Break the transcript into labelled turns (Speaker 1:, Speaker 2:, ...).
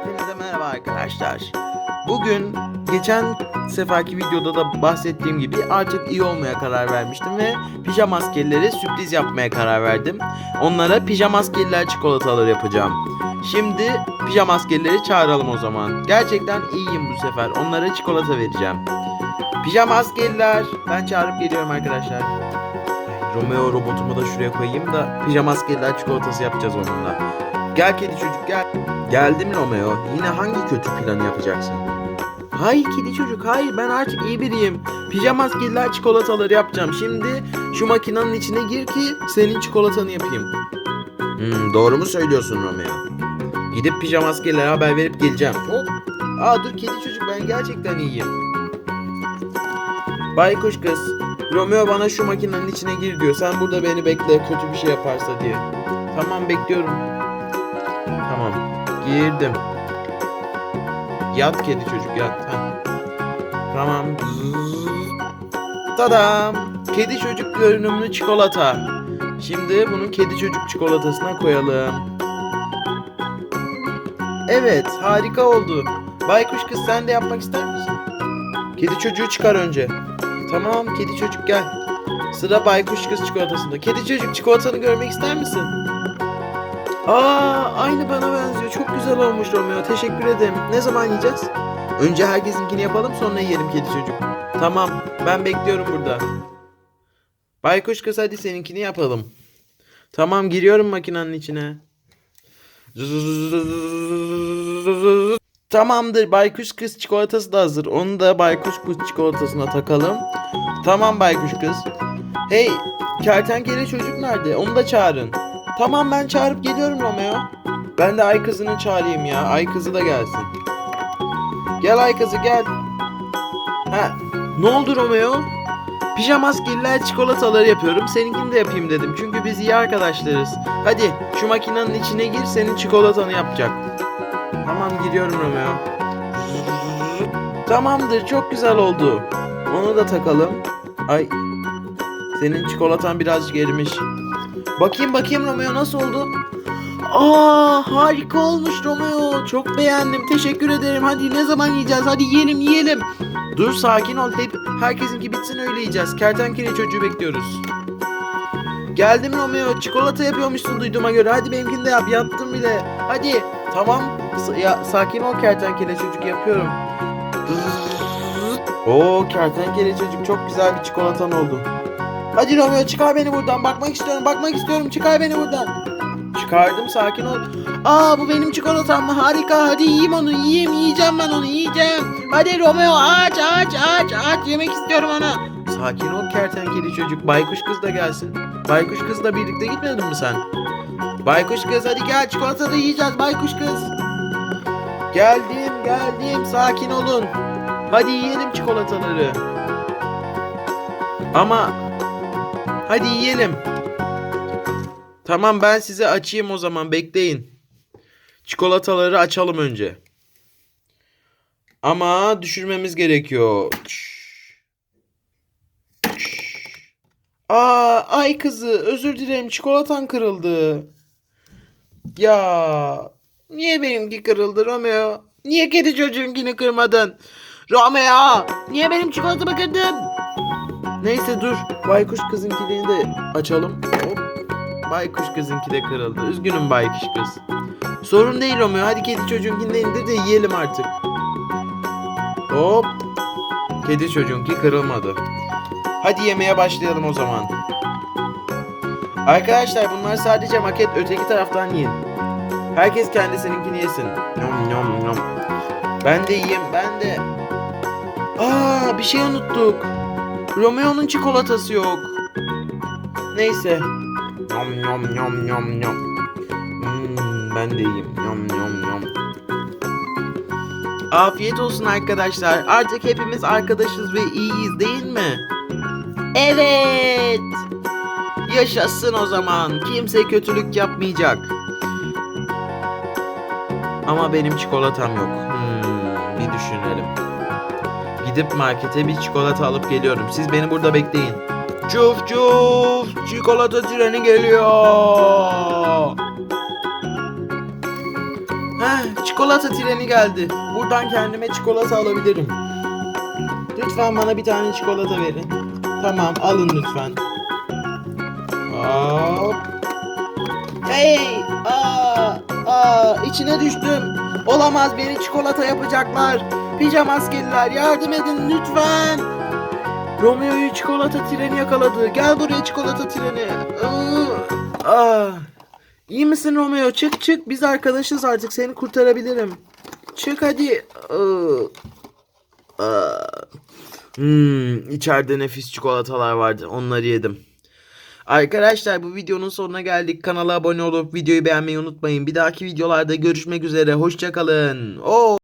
Speaker 1: Hepinize merhaba arkadaşlar. Bugün geçen seferki videoda da bahsettiğim gibi artık iyi olmaya karar vermiştim ve pijama askerlere sürpriz yapmaya karar verdim. Onlara pijama askerler çikolataları yapacağım. Şimdi pijama askerleri çağıralım o zaman. Gerçekten iyiyim bu sefer. Onlara çikolata vereceğim. Pijama askerler. Ben çağırıp geliyorum arkadaşlar. Romeo robotumu da şuraya koyayım da pijama askerler çikolatası yapacağız onunla. Gel kedi çocuk gel. Geldim Romeo. Yine hangi kötü planı yapacaksın? Hayır kedi çocuk hayır ben artık iyi biriyim. Pijama askerler çikolataları yapacağım. Şimdi şu makinenin içine gir ki senin çikolatanı yapayım. Hmm, doğru mu söylüyorsun Romeo? Gidip pijama askerlere haber verip geleceğim. Hop. Aa dur kedi çocuk ben gerçekten iyiyim. Baykuş kız. Romeo bana şu makinenin içine gir diyor. Sen burada beni bekle kötü bir şey yaparsa diye. Tamam bekliyorum. Tamam. Girdim. Yat kedi çocuk yat. Ha. Tamam. Tadam. Kedi çocuk görünümlü çikolata. Şimdi bunu kedi çocuk çikolatasına koyalım. Evet harika oldu. Baykuş kız sen de yapmak ister misin? Kedi çocuğu çıkar önce. Tamam kedi çocuk gel. Sıra baykuş kız çikolatasında. Kedi çocuk çikolatanı görmek ister misin? Aa aynı bana benziyor. Çok güzel olmuş Romeo. Teşekkür ederim. Ne zaman yiyeceğiz? Önce herkesinkini yapalım sonra yiyelim kedi çocuk. Tamam ben bekliyorum burada. Baykuş kız hadi seninkini yapalım. Tamam giriyorum makinenin içine. Tamamdır baykuş kız çikolatası da hazır. Onu da baykuş kız çikolatasına takalım. Tamam baykuş kız. Hey kertenkele çocuk nerede? Onu da çağırın. Tamam ben çağırıp geliyorum Romeo. Ben de ay kızını çağırayım ya. Ay kızı da gelsin. Gel ay kızı gel. Ha, ne oldu Romeo? Pijama askerler çikolataları yapıyorum. Seninkini de yapayım dedim. Çünkü biz iyi arkadaşlarız. Hadi şu makinenin içine gir senin çikolatanı yapacak. Tamam gidiyorum Romeo. Tamamdır çok güzel oldu. Onu da takalım. Ay senin çikolatan birazcık erimiş. Bakayım bakayım Romeo nasıl oldu? Aa harika olmuş Romeo. Çok beğendim. Teşekkür ederim. Hadi ne zaman yiyeceğiz? Hadi yiyelim yiyelim. Dur sakin ol. Hep herkesinki bitsin öyle yiyeceğiz. Kertenkele çocuğu bekliyoruz. Geldim Romeo. Çikolata yapıyormuşsun duyduğuma göre. Hadi benimkini de yap. Yaptım bile. Hadi. Tamam. Ya, sakin ol kertenkele çocuk yapıyorum. Oo kertenkele çocuk çok güzel bir çikolatan oldu. Hadi Romeo çıkar beni buradan. Bakmak istiyorum. Bakmak istiyorum. Çıkar beni buradan. Çıkardım sakin ol. Aa bu benim çikolatam mı? Harika. Hadi yiyeyim onu. Yiyeyim. Yiyeceğim ben onu. Yiyeceğim. Hadi Romeo aç aç aç aç. Yemek istiyorum onu. Sakin ol kertenkele çocuk. Baykuş kız da gelsin. Baykuş kızla birlikte gitmedin mi sen? Baykuş kız hadi gel çikolata da yiyeceğiz baykuş kız. Geldim geldim sakin olun. Hadi yiyelim çikolataları. Ama hadi yiyelim. Tamam ben size açayım o zaman bekleyin. Çikolataları açalım önce. Ama düşürmemiz gerekiyor. Aa ay kızı özür dilerim çikolatan kırıldı. Ya niye benimki kırıldı Romeo? Niye kedi çocuğunkini kırmadın? Romeo niye benim çikolatamı kırdın? Neyse dur baykuş kızınkini de açalım. Hop. Baykuş kızınki de kırıldı. Üzgünüm baykuş kız. Sorun değil Romeo. Hadi kedi çocuğunkini de indir de yiyelim artık. Hop. Kedi çocuğunki kırılmadı. Hadi yemeye başlayalım o zaman. Arkadaşlar bunlar sadece maket öteki taraftan yiyin. Herkes kendisininkini yesin. Nom nom nom. Ben de yiyeyim ben de. Aa bir şey unuttuk. Romeo'nun çikolatası yok. Neyse. Nom nom nom nom nom. Hmm, ben de yiyeyim. Nom nom nom. Afiyet olsun arkadaşlar. Artık hepimiz arkadaşız ve iyiyiz değil mi? Evet. Yaşasın o zaman. Kimse kötülük yapmayacak. Ama benim çikolatam yok. Hmm, bir düşünelim. Gidip markete bir çikolata alıp geliyorum. Siz beni burada bekleyin. Çuf çuf! Çikolata treni geliyor. Heh, çikolata treni geldi. Buradan kendime çikolata alabilirim. Lütfen bana bir tane çikolata verin. Tamam alın lütfen. Hop. Hey! Aa! Aa! içine düştüm. Olamaz beni çikolata yapacaklar. Pijama askeriler yardım edin lütfen. Romeo'yu çikolata treni yakaladı. Gel buraya çikolata treni. Iı, Ah. İyi misin Romeo? Çık çık. Biz arkadaşız artık. Seni kurtarabilirim. Çık hadi. Ah. Hmm, içeride nefis çikolatalar vardı. Onları yedim. Arkadaşlar bu videonun sonuna geldik. Kanala abone olup videoyu beğenmeyi unutmayın. Bir dahaki videolarda görüşmek üzere. Hoşçakalın. Oo.